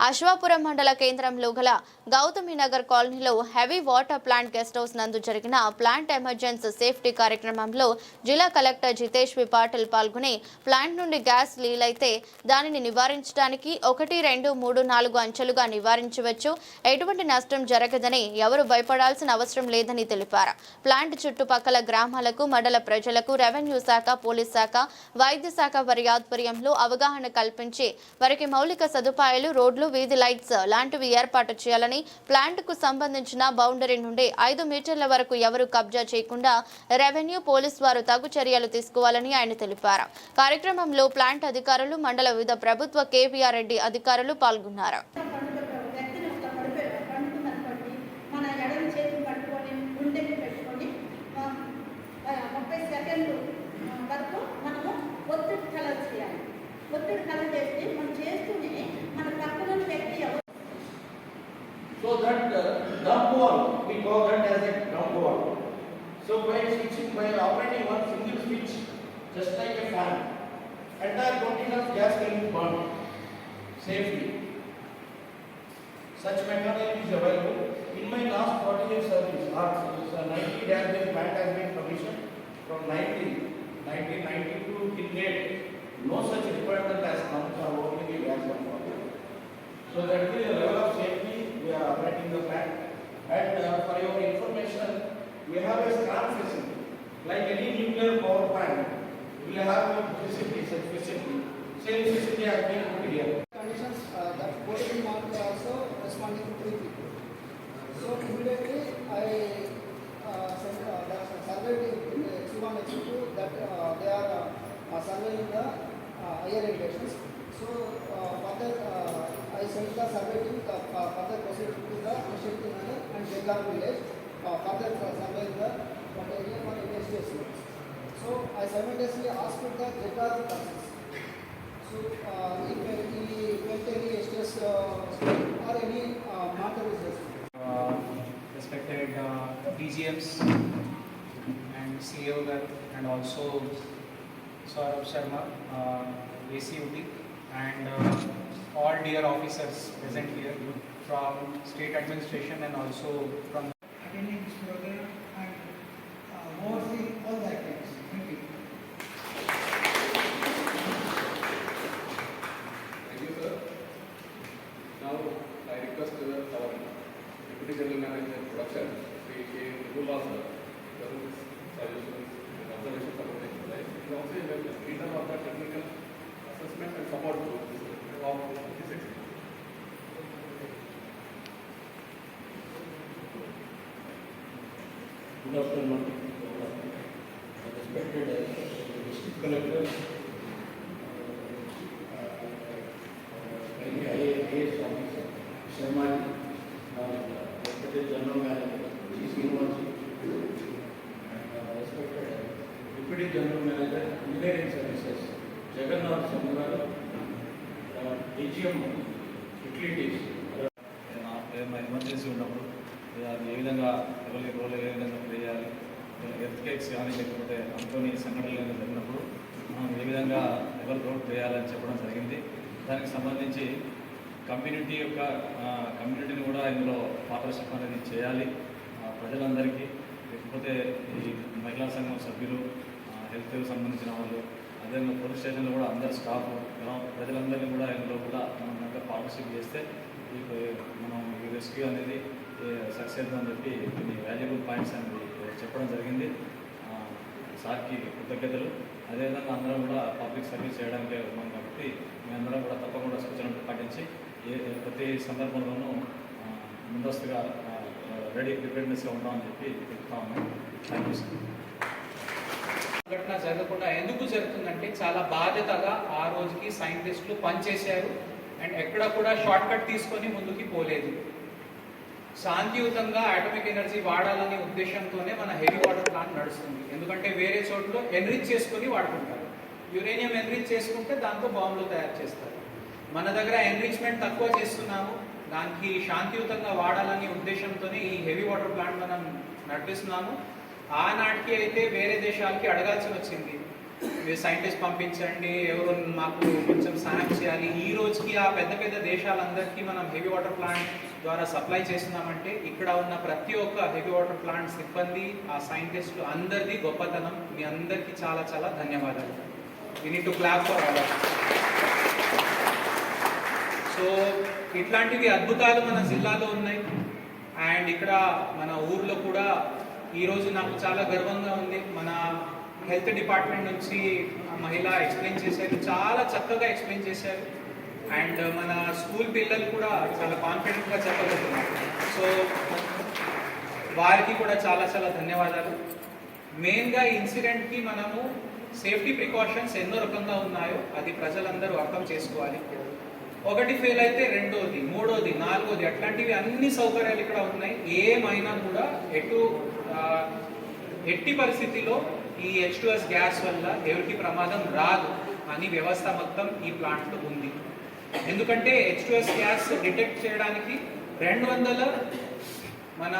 అశ్వాపురం మండల కేంద్రంలో గల గౌతమి నగర్ కాలనీలో heavy water plant guest house నందు జరిగిన ప్లాంట్ ఎమర్జెన్సీ సేఫ్టీ కార్యక్రమంలో జిల్లా కలెక్టర్ జితేష్ వి పాటిల్ పాల్గొని ప్లాంట్ నుండి గ్యాస్ లీలైతే దానిని నివారించడానికి ఒకటి రెండు మూడు నాలుగు అంచెలుగా నివారించవచ్చు. ఎటువంటి నష్టం జరగదని ఎవరు భయపడాల్సిన అవసరం లేదని తెలిపారు. ప్లాంట్ చుట్టుపక్కల గ్రామాలకు మండల ప్రజలకు రెవెన్యూ శాఖ పోలీస్ శాఖ వైద్య శాఖ వారి ఆధ్వర్యంలో అవగాహన కల్పించి వారికి మౌలిక సదుపాయాలు రోడ్లు వీధి లైట్స్ లాంటివి ఏర్పాటు చేయాలని ప్లాంట్కు సంబంధించిన బౌండరీ నుండి ఐదు మీటర్ల వరకు ఎవరు కబ్జా చేయకుండా రెవెన్యూ పోలీస్ వారు తగు చర్యలు తీసుకోవాలని ఆయన తెలిపారు. కార్యక్రమంలో ప్లాంట్ అధికారులు మండల వివిధ ప్రభుత్వ కేవీఆర్ రెడ్డి అధికారులు పాల్గొన్నారు. ముప్పై సెకండ్లు వరకు మనము ఒత్తిడి కలర్ చేయాలి. ఒత్తిడి colour So that uh, dump wall, we call that as a dump wall. So by switching, by operating one single switch, just like a fan, entire container of gas can be burned safely. Such mechanism is available. In my last forty years service, or ninety dash plant has been commissioned from 90, 1992 till date. No such requirement has come for opening a gas. So that is the level of safety we are operating the plant. And uh, for your information, we have a SCRAM facility. Like any nuclear power plant, we have a facility, such facility. Same facility has been put here. conditions uh, that quality mark also responding quickly. So immediately I uh, sent uh, that survey to X1, X2 that uh, they are uh, surveying the uh, higher elevations. So uh, further uh, I sent the survey team uh, further proceed to the Anshakti Nagar and Jegar village. Uh, further uh, survey the area for investigation. So I simultaneously asked the Jegar persons. So, uh, if any, if any stress uh, or any uh, matter is uh, respected uh, DGMs and CEO and also Saurabh Sharma, uh, ACUT and uh, all dear officers present here from state administration and also from Attending this program and uh, overseeing all the activities. Thank you. Thank you, sir. Now, I request uh, our Deputy General Manager Production, Sri K. Nirmala sir, for his suggestions and observations about the exercise. He also in the freedom of the technical assessment and support to Good afternoon. Respected uh, district collectors, uh, IAS officer, Sharma, uh, respected general manager, G. Srinivasi, and uh, respected deputy general manager, engineering services, Jagannath Samgar, uh, DGM ఏదైనా emergency ఉన్నప్పుడు అది ఏ విధంగా ఎవరి role ఏ విధంగా play చేయాలి earth cakes కానీ లేకపోతే అనుకోని సంఘటనలు ఏమైనా జరిగినప్పుడు మనం ఏ విధంగా ఎవరి రోల్ ప్లే చేయాలని చెప్పడం జరిగింది. దానికి సంబంధించి కమ్యూనిటీ యొక్క కమ్యూనిటీని కూడా ఇందులో పార్ట్నర్షిప్ అనేది చేయాలి ప్రజలందరికీ. లేకపోతే ఈ మహిళా సంఘం సభ్యులు హెల్త్కి సంబంధించిన వాళ్ళు అదేవిధంగా పోలీస్ స్టేషన్లో కూడా అందరు స్టాఫ్ గ్రామ ప్రజలందరినీ కూడా ఇందులో కూడా మనం కనుక పార్టిసిపేట్ చేస్తే ఈ మనం ఈ రెస్క్యూ అనేది సక్సెస్ అని చెప్పి కొన్ని వాల్యుబుల్ పాయింట్స్ అనేది చెప్పడం జరిగింది. సార్కి కృతజ్ఞతలు. అదేవిధంగా అందరం కూడా పబ్లిక్ సర్వీస్ చేయడానికి ఉన్నాం కాబట్టి మేమందరం కూడా తప్పకుండా సూచనలు పాటించి ఏ ప్రతి సందర్భంలోనూ ముందస్తుగా రెడీ ప్రిపేర్నెస్గా ఉంటామని చెప్పి చెప్తా ఉన్నాం. Thank you sir. దుర్ఘటన జరగకుండా ఎందుకు జరుగుతుందంటే చాలా బాధ్యతగా ఆ రోజుకి సైంటిస్టులు పనిచేశారు అండ్ ఎక్కడ కూడా షార్ట్ కట్ తీసుకొని ముందుకి పోలేదు. శాంతియుతంగా అటామిక్ ఎనర్జీ వాడాలనే ఉద్దేశంతోనే మన హెవీ వాటర్ ప్లాంట్ నడుస్తుంది. ఎందుకంటే వేరే చోట్ల ఎన్రిచ్ చేసుకొని వాడుకుంటారు. యురేనియం ఎన్రిచ్ చేసుకుంటే దాంతో బాంబులు తయారు చేస్తారు. మన దగ్గర ఎన్రిచ్మెంట్ తక్కువ చేస్తున్నాము. దానికి శాంతియుతంగా వాడాలనే ఉద్దేశంతోనే ఈ హెవీ వాటర్ ప్లాంట్ మనం నడిపిస్తున్నాము. ఆనాటికి అయితే వేరే దేశాలకి అడగాల్సి వచ్చింది. మీరు సైంటిస్ట్ పంపించండి ఎవరు మాకు కొంచెం సహాయం చేయాలి. ఈ రోజుకి ఆ పెద్ద పెద్ద దేశాలందరికీ మనం హెవీ వాటర్ ప్లాంట్ ద్వారా సప్లై చేస్తున్నామంటే ఇక్కడ ఉన్న ప్రతి ఒక్క హెవీ వాటర్ ప్లాంట్ సిబ్బంది ఆ సైంటిస్టులు అందరిది గొప్పతనం. మీ అందరికీ చాలా చాలా ధన్యవాదాలు. We need to clap for our so ఇట్లాంటివి అద్భుతాలు మన జిల్లాలో ఉన్నాయి. అండ్ ఇక్కడ మన ఊర్లో కూడా ఈరోజు నాకు చాలా గర్వంగా ఉంది. మన హెల్త్ డిపార్ట్మెంట్ నుంచి ఆ మహిళ ఎక్స్ప్లెయిన్ చేశారు. చాలా చక్కగా ఎక్స్ప్లెయిన్ చేశారు. అండ్ మన స్కూల్ పిల్లలు కూడా చాలా కాన్ఫిడెంట్గా చెప్పగలుగుతున్నారు. సో వారికి కూడా చాలా చాలా ధన్యవాదాలు. మెయిన్గా ఈ ఇన్సిడెంట్కి మనము సేఫ్టీ ప్రికాషన్స్ ఎన్నో రకంగా ఉన్నాయో అది ప్రజలందరూ అర్థం చేసుకోవాలి. ఒకటి ఫెయిల్ అయితే రెండోది మూడోది నాలుగోది అట్లాంటివి అన్ని సౌకర్యాలు ఇక్కడ ఉన్నాయి. ఏమైనా కూడా ఎటు ఎట్టి పరిస్థితిలో ఈ హెచ్ గ్యాస్ వల్ల ఎవరికి ప్రమాదం రాదు అని వ్యవస్థ మొత్తం ఈ ప్లాంట్లో ఉంది. ఎందుకంటే హెచ్ గ్యాస్ డిటెక్ట్ చేయడానికి రెండు వందల మన